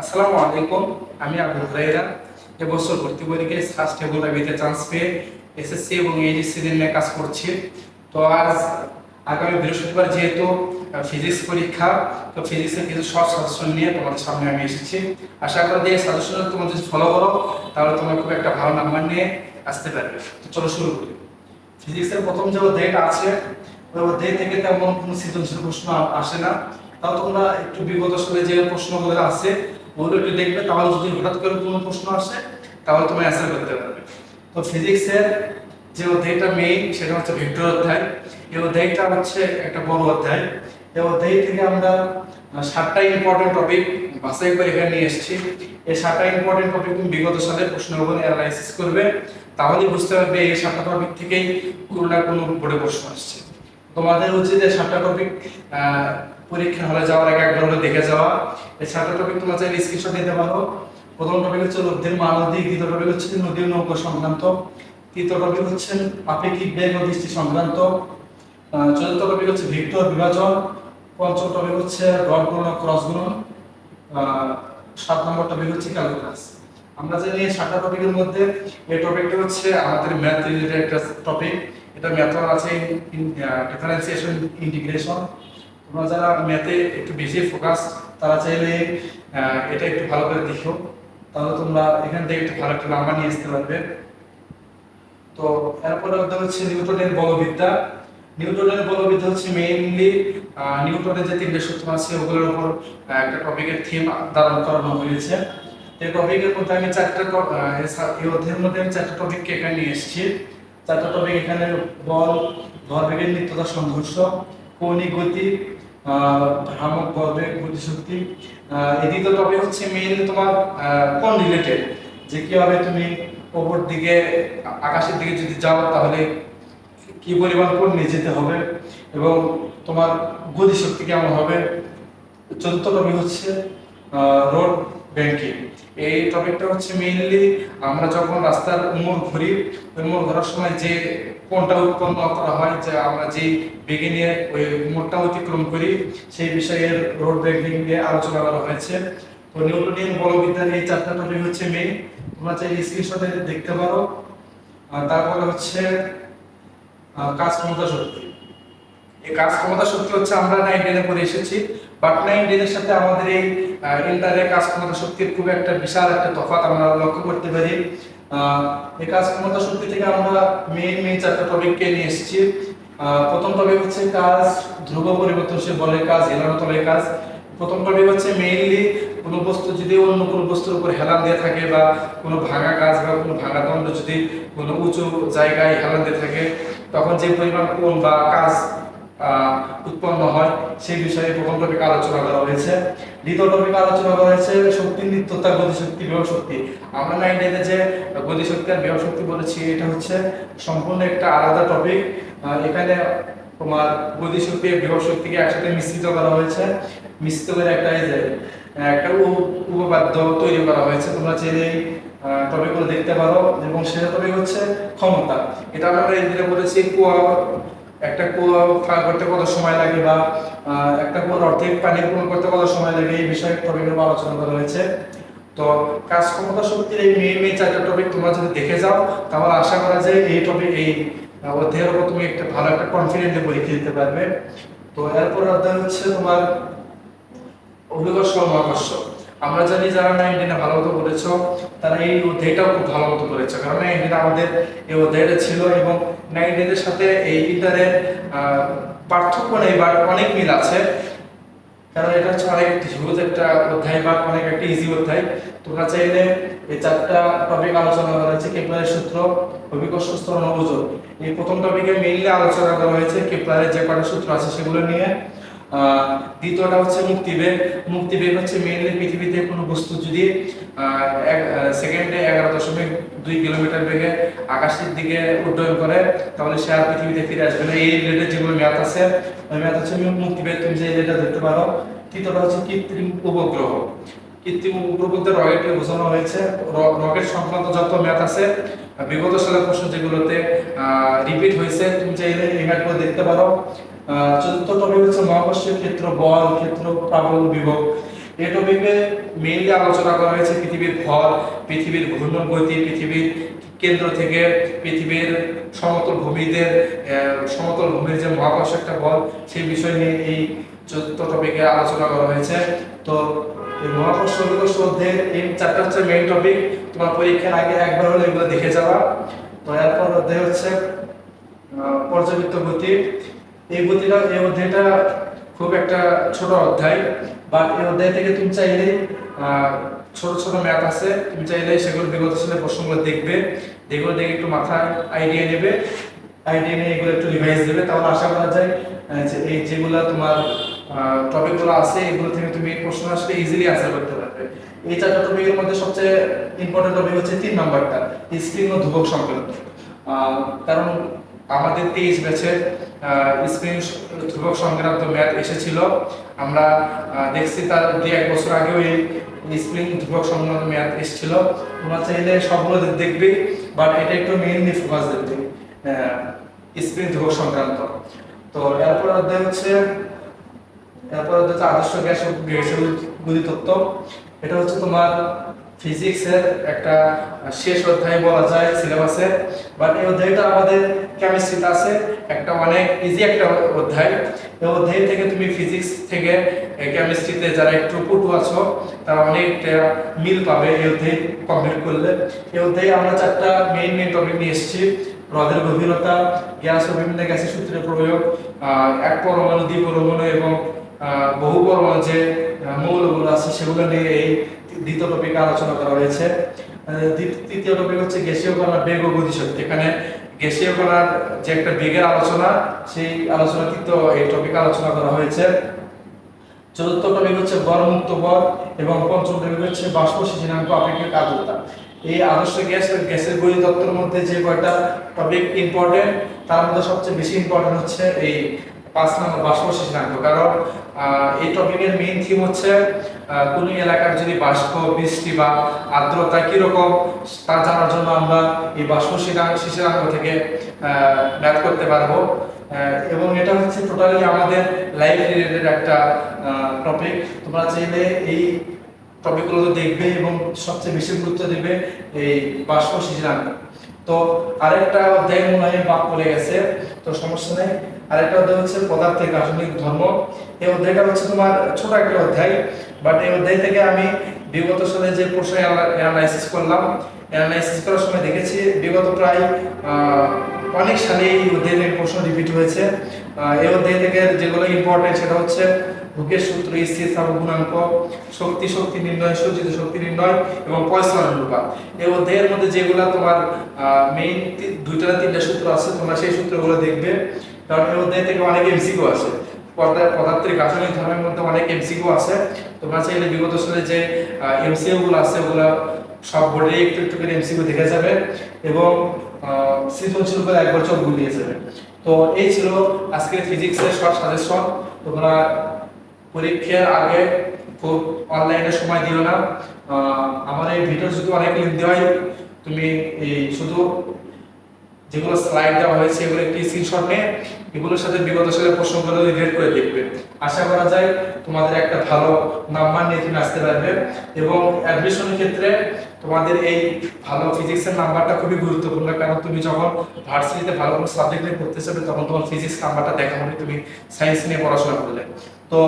আসসালামু আলাইকুম, আমি আবু হুরাইরা এবছর ভর্তি পরীক্ষায় ফার্স্ট এগুলাবিতে চান্স পেয়ে এসএসসি এবং এইচএসসি নিয়ে কাজ করছি। তো আজ আগামী বৃহস্পতিবার যেহেতু ফিজিক্স পরীক্ষা, তো ফিজিক্সের কিছু শর্ট সাজেশন নিয়ে তোমাদের সামনে আমি এসেছি। আশা করি যে সাজেশন তোমরা যদি ফলো করো, তাহলে তোমরা খুব একটা ভালো নাম্বার নিয়ে আসতে পারবে। তো চলো শুরু করি। ফিজিক্সের প্রথম যে অধ্যায়টা আছে, ওই অধ্যায় থেকে তেমন কোনো সৃজনশীল প্রশ্ন আসে না। তাও তোমরা একটু বিগত সালে যে প্রশ্নগুলো আছে ওগুলো একটু দেখবে, তাহলে যদি হঠাৎ করে কোনো প্রশ্ন আসে, তাহলে তুমি অ্যান্সার করতে পারবে। তো ফিজিক্সের যে অধ্যায়টা মেইন সেটা হচ্ছে ভেক্টর অধ্যায়। এই অধ্যায়টা হচ্ছে একটা বড় অধ্যায়। এই অধ্যায় থেকে আমরা সাতটা ইম্পর্টেন্ট টপিক বাছাই করে এখানে নিয়ে এসেছি। এই সাতটা ইম্পর্টেন্ট টপিক তুমি বিগত সালের প্রশ্নগুলো অ্যানালাইসিস করবে। তাহলেই বুঝতে পারবে এই সাতটা টপিক থেকেই কোনো না কোনো বোর্ডে প্রশ্ন আসছে। তোমাদের হচ্ছে যে সাতটা টপিক পরীক্ষা হলে যাওয়ার আগে একবার হলে দেখে যাওয়া। এই সাতটা টপিক তোমরা চাইলে স্ক্রিনশট নিতে পারো। প্রথম টপিক হচ্ছে নদীর মানদী দ্বিতীয় টপিক হচ্ছে নদী ও নৌকা সংক্রান্ত। তৃতীয় টপিক হচ্ছে আপেক্ষিক ও দৃষ্টি সংক্রান্ত। চতুর্থ টপিক হচ্ছে ভিক্টর বিভাজন। পঞ্চম টপিক হচ্ছে ডট গুণন ক্রস গুণন। সাত নম্বর টপিক হচ্ছে ক্যালকুলাস আমরা জানি সাতটা টপিকের মধ্যে এই টপিকটা হচ্ছে আমাদের ম্যাথ রিলেটেড একটা টপিক এটা ম্যাথ আছে ডিফারেন্সিয়েশন ইন্টিগ্রেশন তোমরা যারা ম্যাথে একটু বেশি ফোকাস তারা চাইলে এটা একটু ভালো করে দেখো। তাহলে তোমরা এখান থেকে একটু ভালো একটা নাম্বার নিয়ে আসতে পারবে। তো এরপরে হচ্ছে নিউটনের বলবিদ্যা। নিউটনের বলবিদ্যা হচ্ছে মেইনলি নিউটনের যে তিনটে সূত্র আছে, ওগুলোর উপর একটা টপিকের থিম ধারণ করানো হয়েছে। এই টপিকের মধ্যে আমি চারটা এই অধ্যায়ের মধ্যে আমি চারটা টপিককে এখানে নিয়ে এসেছি। চারটা টপিক এখানে বল ভরবেগের নিত্যতা, সংঘর্ষ, কৌণিক গতি ভ্রামক ভরবেগ গতিশক্তি এই দ্বিতীয় টপিক হচ্ছে মেইনলি তোমার কোন রিলেটেড যে কীভাবে তুমি ওপর দিকে, আকাশের দিকে যদি যাও, তাহলে কি পরিমাণ কোণ নিয়ে যেতে হবে এবং তোমার গতিশক্তি কেমন হবে? চতুর্থ টপিক হচ্ছে রোড ব্যাংকিং এই টপিকটা হচ্ছে মেইনলি আমরা যখন রাস্তার মোড় ঘুরি, ওই মোড় ঘোরার সময় যে কোনটা উৎপন্ন করা হয় যে আমরা যে বেগে ওই মোড়টা অতিক্রম করি, সেই বিষয়ে রোড ব্যাংকিং নিয়ে আলোচনা করা হয়েছে। তো নিউটনিয়ান বলবিদ্যার এই চারটা টপিক হচ্ছে মেইন তোমরা চাইলে স্ক্রিনশটে দেখতে পারো। তারপরে হচ্ছে কাজ ক্ষমতা শক্তি। এই কাজ ক্ষমতা শক্তি হচ্ছে আমরা নাইন টেনে পড়ে এসেছি বাট নাইন টেনের সাথে আমাদের এই ইন্টারে কাজ ক্ষমতা শক্তির খুব একটা বিশাল একটা তফাৎ আমরা লক্ষ্য করতে পারি। কাজ ক্ষমতা শক্তি থেকে আমরা মেইন মেইন চারটা টপিককে নিয়ে এসেছি। প্রথম টপিক হচ্ছে কাজ, ধ্রুব পরিবর্তনশীল বলের কাজ হেলানো তলের কাজ। প্রথম টপিক হচ্ছে মেইনলি কোনো বস্তু যদি অন্য কোনো বস্তুর উপর হেলান দিয়ে থাকে বা কোনো ভাঙা কাজ বা কোনো ভাঙা দণ্ড যদি কোনো উঁচু জায়গায় হেলান দিয়ে থাকে, তখন যে পরিমাণ কোণ বা কাজ উৎপন্ন হয়, সেই বিষয়ে প্রথম টপিক আলোচনা করা হয়েছে দ্বিতীয় টপিক আলোচনা করা হয়েছে শক্তির নিত্যতা, গতিশক্তি, বিভব শক্তি। আমরা নাইনটিতে যে গতিশক্তি আর বিভব শক্তি বলেছি, এটা হচ্ছে সম্পূর্ণ একটা আলাদা টপিক এখানে তোমার গতিশক্তি বিভব শক্তিকে একসাথে মিশ্রিত করা হয়েছে। মিশ্রিত করে একটা যে, একটা উপ- উপপাদ্য তৈরি করা হয়েছে। তোমরা চাইলে টপিকগুলো দেখতে পারো। এবং সেটা টপিক হচ্ছে ক্ষমতা। এটা আমরা এই দিনে বলেছি কুয়া একটা কুয়া করতে কত সময় লাগে বা একটা কুয়ার অর্ধেক পানি পূরণ করতে কত সময় লাগে এই বিষয়ে উপর আলোচনা করা হয়েছে। তো কাজ ক্ষমতা শক্তির এই মেইন মেইন চারটা টপিক তোমরা যদি দেখে যাও, তাহলে আশা করা যায় এই টপিক এই অধ্যায়ের উপর তুমি একটা ভালো একটা কনফিডেন্টে পরীক্ষা দিতে পারবে। তো এরপর অধ্যায় হচ্ছে তোমার ও মহাকর্ষ। আমরা জানি যারা নাইনটিনে ভালো মতো করেছ, তারা এই অধ্যায়টাও খুব ভালো মতো করেছে। কারণ নাইনটিনে আমাদের এই অধ্যায়টা ছিল এবং নাইনটিনের সাথে এই ইন্টারের পার্থক্য নেই বা অনেক মিল আছে। কারণ এটা হচ্ছে অনেক হিউজ একটা অধ্যায় বা অনেক একটা ইজি অধ্যায়। তোমরা চাইলে এই চারটা টপিক আলোচনা করা হয়েছে কেপলারের সূত্র অভিকর্ষ স্তরণ ও এই প্রথম টপিকে মেইনলি আলোচনা করা হয়েছে কেপলারের যে কটা সূত্র আছে সেগুলো নিয়ে। দ্বিতীয়টা হচ্ছে মুক্তিবেগ। মুক্তিবেগ হচ্ছে মেইনলি পৃথিবীতে কোনো বস্তু যদি সেকেন্ডে এগারো দশমিক দুই কিলোমিটার বেগে আকাশের দিকে উড্ডয়ন করে, তাহলে সে আর পৃথিবীতে ফিরে আসবে না। এই রিলেটেড যেগুলো ম্যাথ আছে, ওই ম্যাথ হচ্ছে মুক্তিবেগ। তুমি যে এটা দেখতে পারো, তৃতীয়টা হচ্ছে কৃত্রিম উপগ্রহ। কৃত্রিম উপগ্রহ বলতে রকেটকে বোঝানো হয়েছে। রকেট সংক্রান্ত যত ম্যাথ আছে, বিগত সালের প্রশ্ন যেগুলোতে রিপিট হয়েছে, তুমি চাইলে এই ম্যাথগুলো দেখতে পারো। চতুর্থ টপিক হচ্ছে মহাকর্ষীয় ক্ষেত্র বল, ক্ষেত্র প্রাবল বিভব। এই টপিকে মেইনলি আলোচনা করা হয়েছে পৃথিবীর ভর, পৃথিবীর ঘূর্ণন গতি পৃথিবীর কেন্দ্র থেকে পৃথিবীর সমতল ভূমিদের সমতল ভূমির যে মহাকর্ষ একটা বল, সেই বিষয় নিয়ে এই চতুর্থ টপিকে আলোচনা করা হয়েছে। তো মহাকর্ষ অভিকর্ষ অধ্যায়ের এই চারটা হচ্ছে মেইন টপিক তোমার পরীক্ষার আগে একবার হলে এগুলো দেখে যাওয়া তো এরপর অধ্যায় হচ্ছে পর্যাবৃত্ত গতি। এই গতিটা এই অধ্যায়টা খুব একটা ছোট অধ্যায় বা এই অধ্যায় থেকে তুমি চাইলে ছোট ছোট ম্যাথ আছে, তুমি চাইলে সেগুলো বিগত সালের প্রশ্নগুলো দেখবে এগুলো দেখে একটু মাথায় আইডিয়া নেবে আইডিয়া নিয়ে এগুলো একটু রিভাইজ দেবে, তাহলে আশা করা যায় যে এই যেগুলো তোমার টপিকগুলো আছে, এগুলো থেকে তুমি প্রশ্ন আসলে ইজিলি আনসার করতে পারবে। এই চারটা টপিকের মধ্যে সবচেয়ে ইম্পর্টেন্ট টপিক হচ্ছে তিন নম্বরটা স্ক্রিন ও ধ্রুবক সংক্রান্ত। কারণ আমাদের তেইশ ব্যাচের স্ক্রিন ধ্রুবক সংক্রান্ত ম্যাথ এসেছিল। আমরা দেখছি তার দুই এক বছর আগেও এই স্প্রিং ধ্রুবক সংক্রান্ত ম্যাথ এসেছিল। তোমরা চাইলে সবগুলো দে- দেখবে বাট এটা একটু মেইনলি ফোকাস দেখবে স্প্রিং ধ্রুবক সংক্রান্ত। তো এরপর অধ্যায় হচ্ছে এরপর হচ্ছে আদর্শ গ্যাস গতি তত্ত্ব। এটা হচ্ছে তোমার ফিজিক্সের একটা শেষ অধ্যায় বলা যায় সিলেবাসে বাট এই অধ্যায়টা আমাদের কেমিস্ট্রিতে আছে। একটা অনেক ইজি একটা অধ্যায়। এই অধ্যায় থেকে তুমি ফিজিক্স থেকে কেমিস্ট্রিতে যারা একটু পটু আছো, তারা অনেকটা মিল পাবে এই অধ্যায় কমপ্লিট করলে। এই অধ্যায়ে আমরা চারটা মেইন মেইন টপিক নিয়ে এসেছি। হ্রদের গভীরতা, গ্যাস ও বিভিন্ন গ্যাসের সূত্রের প্রয়োগ এক পরমাণু, দ্বি পরমাণু এবং বহু পরমাণু যে মৌলগুলো আছে, সেগুলো নিয়ে এই দ্বিতীয় টপিকে আলোচনা করা হয়েছে। তৃতীয় টপিক হচ্ছে গ্যাসীয় কণার বেগ ও গতিশক্তি। এখানে গ্যাসীয় কণার যে একটা বেগের আলোচনা, সেই আলোচনা তৃতীয় এই টপিকে আলোচনা করা হয়েছে। চতুর্থ টপিক হচ্ছে গরমুক্ত বল এবং পঞ্চম টপিক হচ্ছে বাষ্প সূচনাঙ্ক আপেক্ষিক আর্দ্রতা। এই আদর্শ গ্যাস, গ্যাসের গতি তত্ত্বের মধ্যে যে কয়টা টপিক ইম্পর্টেন্ট তার মধ্যে সবচেয়ে বেশি ইম্পর্টেন্ট হচ্ছে এই পাঁচ নম্বর বাষ্প সূচনাঙ্ক কারণ এই টপিকের মেইন থিম হচ্ছে কোন এলাকার যদি বাষ্প, বৃষ্টি বা আর্দ্রতা কীরকম, তা জানার জন্য আমরা এই বাষ্প সূচনাঙ্ক থেকে ম্যাথ করতে পারব। এবং এটা হচ্ছে টোটালি আমাদের লাইফ রিলেটেড একটা টপিক তোমরা চাইলে এই টপিকগুলো দেখবে এবং সবচেয়ে বেশি গুরুত্ব দেবে এই বাষ্প সৃজনাঙ্ক তো আরেকটা অধ্যায় মনে হয় বাদ পড়ে গেছে তো সমস্যা নেই। আরেকটা অধ্যায় হচ্ছে পদার্থের রাসায়নিক ধর্ম। এই অধ্যায়টা হচ্ছে তোমার ছোট একটা অধ্যায় বাট এই অধ্যায় থেকে আমি বিগত সালে যে প্রশ্ন অ্যানালাইসিস করলাম অ্যানালাইসিস করার সময় দেখেছি বিগত প্রায় অনেক সালে এই অধ্যায় থেকে প্রশ্ন রিপিট হয়েছে এই অধ্যায় থেকে যেগুলো ইম্পর্টেন্ট সেটা হচ্ছে হুকের সূত্র, স্থির স্থাপক গুণাঙ্ক, শক্তি শক্তি নির্ণয় সূচিত শক্তি নির্ণয় এবং পয়সন অনুপাত। এই অধ্যায়ের মধ্যে যেগুলো তোমার মেইন দুইটা তিনটা সূত্র আছে, তোমরা সেই সূত্রগুলো দেখবে। এই অধ্যায় থেকে অনেক এমসিকিউ আছে পদার্থ- পদার্থের রাসায়নিক ধর্মের মধ্যে অনেক এমসিকিউ আছে তোমরা চাইলে বিগত সালে যে এমসিকিউ গুলো আছে, ওগুলো সব বোর্ডে একটু একটু করে এমসিকিউ দেখে যাবে এবং সৃজনশীল করে একবার চোখ বুলিয়ে যাবে। তো এই ছিল আজকের ফিজিক্সের শর্ট সাজেশন তোমরা পরীক্ষার আগে খুব অনলাইনে সময় দিও না। আমার এই ভিডিও যদি অনেক লেন্দি হয় তুমি এই শুধু যেগুলো স্লাইড দেওয়া হয়েছে, এগুলো একটি স্ক্রিনশট নিয়ে এগুলোর সাথে বিগত সালের প্রশ্নগুলো রিলেট করে দেখবে। আশা করা যায় তোমাদের একটা ভালো নাম্বার নিয়ে তুমি আসতে পারবে এবং অ্যাডমিশনের ক্ষেত্রে তোমাদের এই ভালো ফিজিক্সের নাম্বারটা খুবই গুরুত্বপূর্ণ, কারণ তুমি যখন ভার্সিটিতে ভালো কোনো সাবজেক্ট নিয়ে পড়তে যাবে তখন তোমার ফিজিক্স নাম্বারটা দেখা হবে তুমি সায়েন্স নিয়ে পড়াশোনা করলে। তো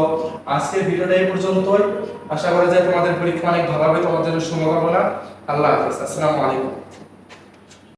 আজকের ভিডিওটা এই পর্যন্তই। আশা করা যায় তোমাদের পরীক্ষা অনেক ভালো হবে, তোমাদের জন্য শুভকামনা। আল্লাহ হাফেজ। আসসালামু আলাইকুম।